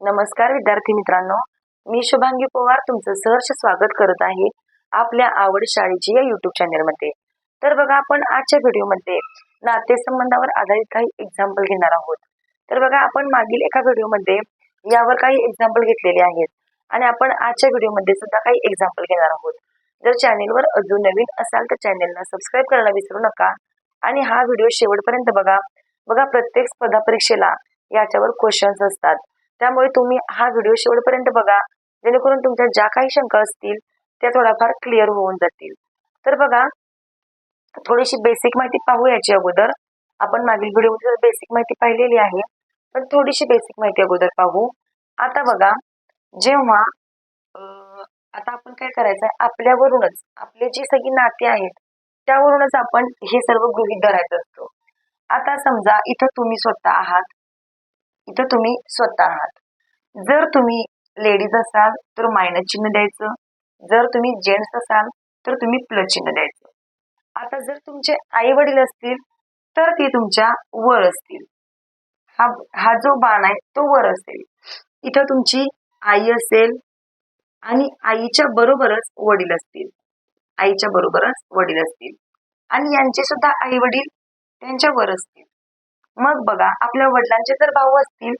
नमस्कार विद्यार्थी मित्रांनो. मी शुभांगी पवार तुमचं सहर्ष स्वागत करत आहे आपल्या आवड शाळेची या युट्यूब चॅनेलमध्ये तर बघा आपण आजच्या व्हिडिओमध्ये नातेसंबंधावर आधारित काही एक्झाम्पल घेणार आहोत. तर बघा आपण मागील एका व्हिडिओमध्ये यावर काही एक्झाम्पल घेतलेले आहेत. आणि आपण आजच्या व्हिडिओमध्ये सुद्धा काही एक्झाम्पल घेणार आहोत. जर चॅनेलवर अजून नवीन असाल तर चॅनेलला सबस्क्राईब करायला विसरू नका. आणि हा व्हिडिओ शेवटपर्यंत बघा. बघा प्रत्येक स्पर्धा परीक्षेला याच्यावर क्वेश्चन्स असतात. त्यामुळे तुम्ही हा व्हिडिओ शेवटपर्यंत बघा. जेणेकरून तुमच्या ज्या काही शंका असतील त्या थोड्याफार क्लिअर होऊन जातील. तर बघा थोडीशी बेसिक माहिती पाहू याची अगोदर. आपण मागील व्हिडिओमध्ये बेसिक माहिती पाहिलेली आहे. पण थोडीशी बेसिक माहिती अगोदर पाहू. आता बघा जेव्हा आता आपण काय करायचं आहे आपल्यावरूनच आपले जी सगळी नाती आहेत त्यावरूनच आपण हे सर्व गृहीत धरायचं असतो. आता समजा इथं तुम्ही स्वतः आहात. इथं तुम्ही स्वतः आहात. जर तुम्ही लेडीज असाल तर मायनस चिन्ह द्यायचं. जर तुम्ही जेंट्स असाल तर तुम्ही प्लस चिन्ह द्यायचं. आता जर तुमचे आई वडील असतील तर ते तुमच्या वर असतील. हा हा जो बाण आहे तो वर असेल. इथं तुमची आई असेल आणि आईच्या बरोबरच वडील असतील. आईच्या बरोबरच वडील असतील. आणि यांचे सुद्धा आई वडील त्यांच्या वर असतील. मग बघा आपल्या वडिलांचे जर भाऊ असतील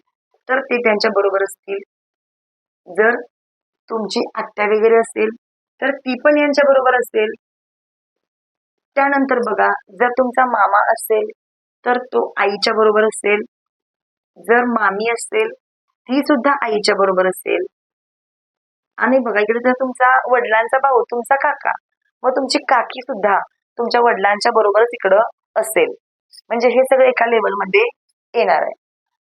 तर ते त्यांच्या बरोबर असतील. जर तुमची आत्या वगैरे असेल तर ती पण यांच्या बरोबर असेल. त्यानंतर बघा जर तुमचा मामा असेल तर तो आईच्या बरोबर असेल. जर मामी असेल ती सुद्धा आईच्या बरोबर असेल. आणि बघा इकडे जर तुमचा वडिलांचा भाऊ तुमचा काका व तुमची काकी सुद्धा तुमच्या वडिलांच्या बरोबरच इकडं असेल. म्हणजे हे सगळं एका लेवलमध्ये येणार आहे.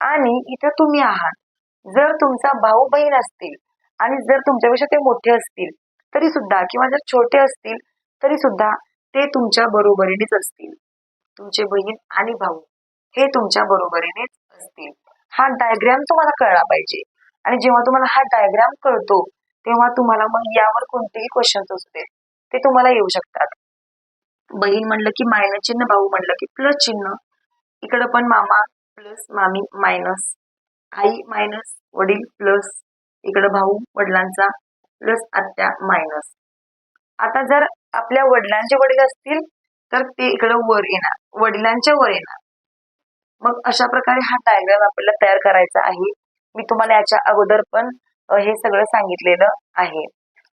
आणि इथं तुम्ही आहात. जर तुमचा भाऊ बहीण असतील आणि जर तुमच्यापेक्षा ते मोठे असतील तरी सुद्धा किंवा जर छोटे असतील तरी सुद्धा ते तुमच्या बरोबरीनेच असतील. तुमचे बहीण आणि भाऊ हे तुमच्या बरोबरीनेच असतील. हा डायग्राम तुम्हाला कळला पाहिजे. आणि जेव्हा तुम्हाला हा डायग्राम कळतो तेव्हा तुम्हाला मग यावर कोणतेही क्वेश्चन्स असू दे ते तुम्हाला येऊ शकतात. बहीण म्हणलं की मायनस चिन्ह भाऊ म्हणलं की प्लस चिन्ह. इकडं पण मामा प्लस मामी मायनस आई मायनस वडील प्लस इकडं भाऊ वडिलांचा प्लस आत्या मायनस आता जर आपल्या वडिलांचे वडील असतील तर ते इकडं वर येणार. वडिलांच्या वर येणार. मग अशा प्रकारे हा डायग्राम आपल्याला तयार करायचा आहे. मी तुम्हाला याच्या अगोदर पण हे सगळं सांगितलेलं आहे.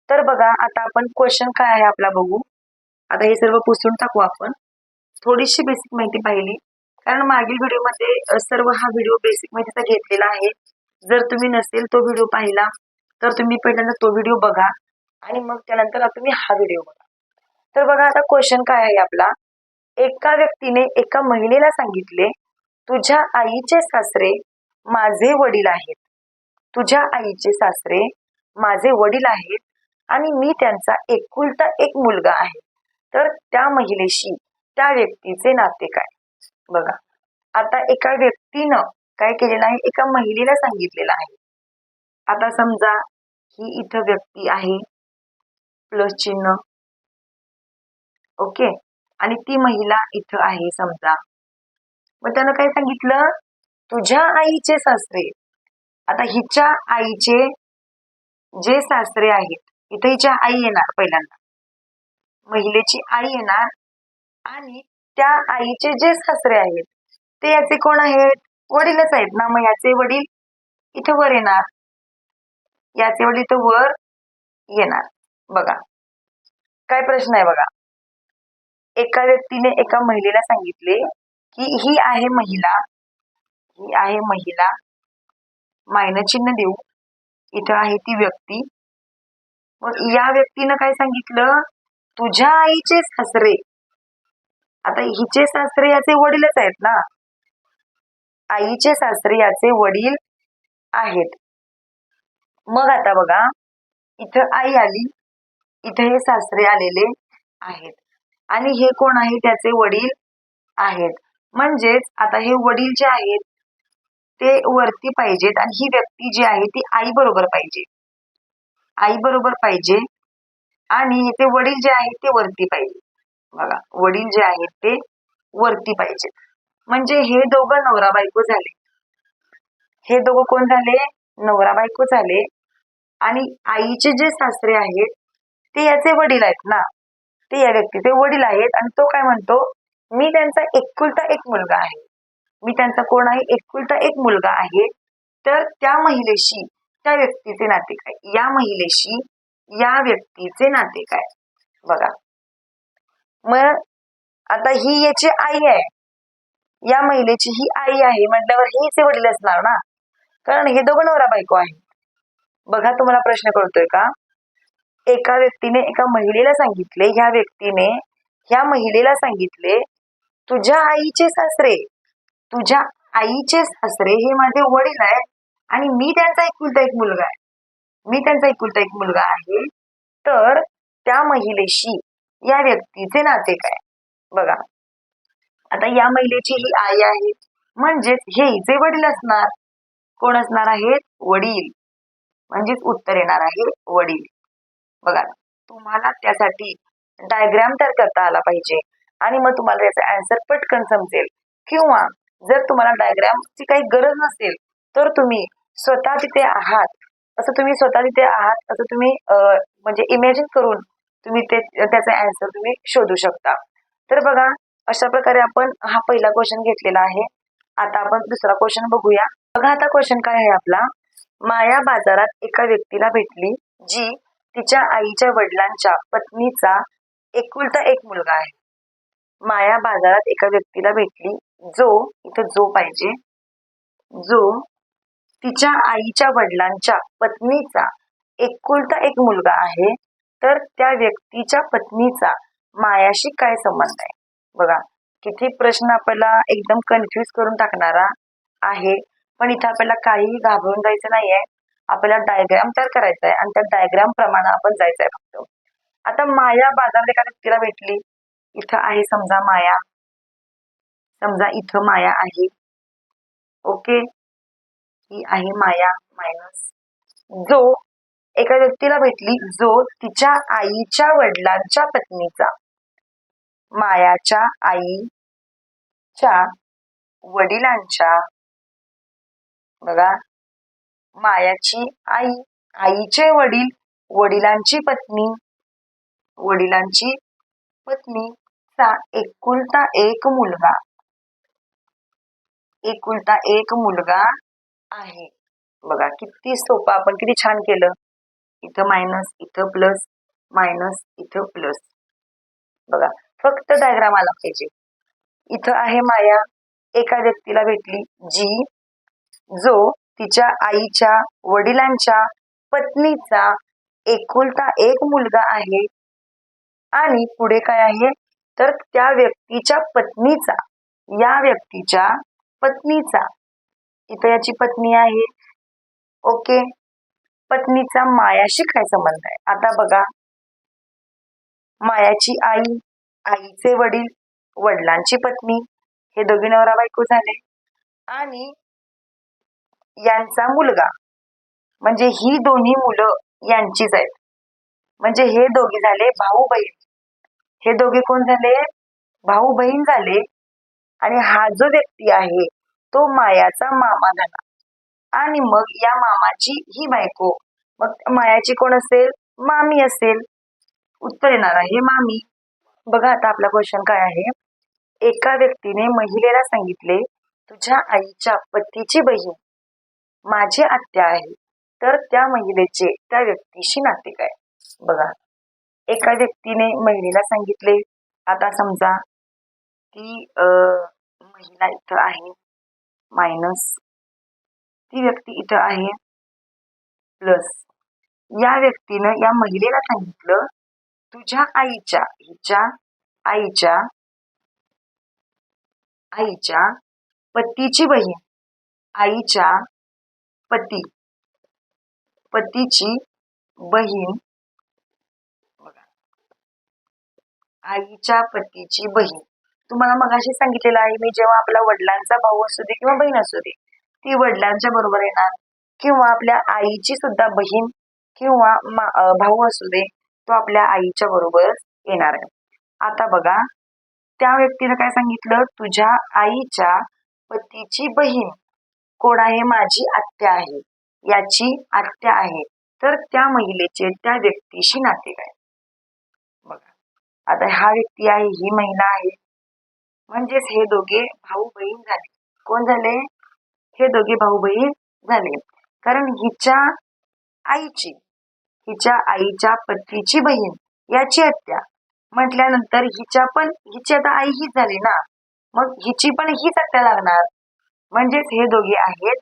तर बघा आता आपण क्वेश्चन काय आहे आपला बघू. आता हे सर्व पुसून टाकू आपण. थोडीशी बेसिक माहिती पाहिली. कारण मागील व्हिडिओमध्ये सर्व हा व्हिडिओ बेसिक माहितीचा घेतलेला आहे. जर तुम्ही नसेल तो व्हिडिओ पाहिला तर तुम्ही पहिल्यांदा तो व्हिडिओ बघा. आणि मग त्यानंतर तुम्ही हा व्हिडिओ बघा. तर बघा आता क्वेश्चन काय आहे आपला? एका व्यक्तीने एका महिलेला सांगितले तुझ्या आईचे सासरे माझे वडील आहेत. तुझ्या आईचे सासरे माझे वडील आहेत आणि मी त्यांचा एकुलता एक मुलगा आहे. तर त्या महिलेशी त्या व्यक्तीचे नाते काय बघा आता एका व्यक्तीनं काय केलेलं आहे? एका महिलेला सांगितलेलं आहे. आता समजा ही इथं व्यक्ती आहे प्लस चिन्ह. ओके आणि ती महिला इथं आहे समजा. मग त्यानं काय सांगितलं? तुझ्या आईचे सासरे. आता हिच्या आईचे जे सासरे आहेत इथं हिच्या आई येणार पहिल्यांदा. महिलेची आई येणार आणि त्या आईचे जे सासरे आहेत ते याचे कोण आहेत? वडीलच आहेत ना मग याचे वडील? इथं वर येणार. याचे वडील इथं वर येणार. बघा. काय प्रश्न आहे बघा. एका व्यक्तीने एका महिलेला सांगितले की ही आहे महिला ही आहे महिला. मायन चिन्ह देऊ. इथं आहे ती व्यक्ती. मग या व्यक्तीनं काय सांगितलं? तुझ्या आईचे सासरे. आता हिचे सासरे याचे वडीलच आहेत ना. आईचे सासरे याचे वडील आहेत. मग आता बघा इथं आई आली इथं हे सासरे आलेले आहेत. आणि हे कोण आहे? त्याचे वडील आहेत. म्हणजेच आता हे वडील जे आहेत ते वरती पाहिजेत आणि ही व्यक्ती जी आहे ती आई बरोबर पाहिजे. आई बरोबर पाहिजे आणि ते वडील जे आहेत ते वरती पाहिजे. बघा वडील जे आहेत ते वरती पाहिजेत म्हणजे हे दोघं नवरा बायको झाले. हे दोघं कोण झाले? नवरा बायको झाले. आणि आईचे जे सासरे आहेत ते याचे वडील आहेत ना? ते या व्यक्तीचे वडील आहेत आणि तो काय म्हणतो? मी त्यांचा एकुलता एक मुलगा आहे. मी त्यांचा कोण आहे? एकुलता एक मुलगा आहे. तर त्या महिलेशी त्या व्यक्तीचे नाते काय? या महिलेशी या व्यक्तीचे नाते काय? बघा. मग आता ही याची आई आहे. या महिलेची ही आई आहे म्हटल्यावर हिचे वडील असणार ना? कारण हे दोघं नवरा बायको आहे बघा तुम्हाला प्रश्न कळतोय का? एका व्यक्तीने एका महिलेला सांगितले ह्या व्यक्तीने ह्या महिलेला सांगितले तुझ्या आईचे सासरे तुझ्या आईचे सासरे हे माझे वडील आहे आणि मी त्यांचा एकुलता एक मुलगा आहे. मी त्यांचा एकुलता एक मुलगा आहे. तर त्या महिलेशी या व्यक्तीचे नाते काय? बघा. आता या महिलेची ही आई आहे. म्हणजेच हे हिचे वडील असणार. कोण असणार आहेत? वडील. म्हणजेच उत्तर येणार आहे वडील. बघा. तुम्हाला त्यासाठी डायग्राम तयार करता आला पाहिजे. आणि मग तुम्हाला याचा अँसर पटकन समजेल. किंवा जर तुम्हाला डायग्रामची काही गरज नसेल तर तुम्ही स्वतः तिथे आहात. असं तुम्ही स्वतः तिथे आहात असं तुम्ही म्हणजे इमॅजिन करून तुम्ही ते त्याचा ऍन्सर तुम्ही शोधू शकता. तर बघा अशा प्रकारे आपण हा पहिला क्वेश्चन घेतलेला आहे. आता आपण दुसरा क्वेश्चन बघूया. बघा आता क्वेश्चन काय आहे आपला. माया बाजारात एका व्यक्तीला भेटली जी तिच्या आईच्या वडिलांच्या पत्नीचा एकुलता एक मुलगा आहे. माया बाजारात एका व्यक्तीला भेटली जो इथं जो पाहिजे जो तिच्या आईच्या वडिलांच्या पत्नीचा एकुलता एक मुलगा आहे तर त्या व्यक्तीच्या पत्नीचा मायाशी काय संबंध आहे? बघा किती प्रश्न आपल्याला एकदम कन्फ्यूज करून टाकणारा आहे पण इथं आपल्याला काहीही घाबरून जायचं नाहीये. आपल्याला डायग्राम तयार करायचा आहे आणि त्या डायग्राम प्रमाणे आपण जायचं आहे फक्त. आता माया बाजारात एका व्यक्तीला भेटली. इथं आहे समजा माया. समजा इथं माया आहे. ओके? ती आहे माया मायनस. जो एका व्यक्तीला भेटली जो तिच्या आईच्या वडिलांच्या पत्नीचा. मायाच्या आईच्या वडिलांच्या. बघा. मायाची आई आईचे वडील वडिलांची पत्नी वडिलांची पत्नीचा एकुलता एक मुलगा. एकुलता एक मुलगा आहे. बघा किती सोपं आपण किती छान केलं. इथं मायनस इथं प्लस मायनस इथं प्लस बघा फक्त डायग्राम आला पाहिजे. इथं आहे माया एका व्यक्तीला भेटली जी जो तिच्या आईच्या वडिलांच्या पत्नीचा एकुलता एक मुलगा आहे. आणि पुढे काय आहे? तर त्या व्यक्तीच्या पत्नीचा या व्यक्तीच्या पत्नीचा. इथं याची पत्नी आहे. ओके? पत्नीचा मायाशी काय संबंध आहे? आता बघा. मायाची आई आईचे वडील वडिलांची पत्नी हे दोघी नवरा बायको झाले. आणि यांचा मुलगा. म्हणजे ही दोन्ही मुलं यांचीच आहेत. म्हणजे हे दोघे झाले भाऊ बहीण हे दोघे कोण झाले? भाऊ बहीण झाले. आणि हा जो व्यक्ती आहे तो मायाचा मामा झाला. आणि मग या मामाची ही बायको मग मायाची कोण असेल? मामी असेल. उत्तर येणार आहे मामी. बघा आता आपला क्वेश्चन काय आहे? एका व्यक्तीने महिलेला सांगितले तुझ्या आईच्या पतीची बहीण माझी आत्या आहे. तर त्या महिलेचे त्या व्यक्तीशी नाते काय बघा. एका व्यक्तीने महिलेला सांगितले आता समजा की अं, महिला इथं आहे. मायनस ती व्यक्ती इथं आहे प्लस या व्यक्तीनं या महिलेला सांगितलं तुझ्या आईच्या हिच्या आईच्या आईच्या पतीची बहीण आईच्या पती पतीची बहीण आईच्या पतीची बहीण. तुम्हाला मगाशी सांगितलेलं आहे मी जेव्हा आपला वडिलांचा भाऊ असू दे किंवा बहीण असू दे ती वडिलांच्या बरोबर येणार. किंवा आपल्या आईची सुद्धा बहीण किंवा भाऊ असू दे तो आपल्या आईच्या बरोबरच येणार. आहे आता बघा त्या व्यक्तीनं काय सांगितलं? तुझ्या आईच्या पतीची बहीण कोण आहे? माझी आत्या आहे. याची आत्या आहे. तर त्या महिलेचे त्या व्यक्तीशी नाते काय बघा. आता हा व्यक्ती आहे ही महिला आहे म्हणजेच हे दोघे भाऊ बहीण झाले. कोण झाले? हे दोघे भाऊ बहीण झाले. कारण हिच्या आईची हिच्या आईच्या पतीची बहीण याची हत्या म्हटल्यानंतर हिच्या पण हिची आता आई हीच झाली ना. मग हिची पण हीच हत्या लागणार. म्हणजेच हे दोघे आहेत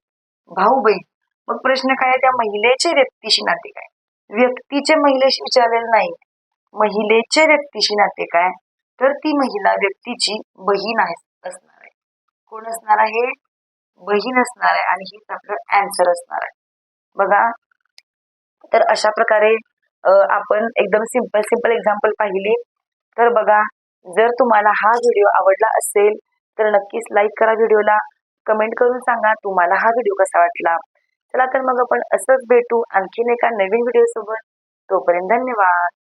भाऊ बहीण मग प्रश्न काय त्या महिलेचे व्यक्तीशी नाते काय? व्यक्तीचे महिलेशी विचारलेलं नाही. महिलेचे व्यक्तीशी नाते काय? तर ती महिला व्यक्तीची बहीण आहे असणार आहे. कोण असणार आहे? बहीण असणार आहे आणि हेच आपलं अँसर असणार आहे. बघा. तर अशा प्रकारे आपण एकदम सिंपल सिंपल एक्झाम्पल पाहिली. तर बघा जर तुम्हाला हा व्हिडिओ आवडला असेल तर नक्कीच लाईक करा व्हिडिओला कमेंट करून सांगा तुम्हाला हा व्हिडिओ कसा वाटला. चला तर मग आपण असंच भेटू आणखीन एका नवीन व्हिडिओ सोबत. तोपर्यंत धन्यवाद.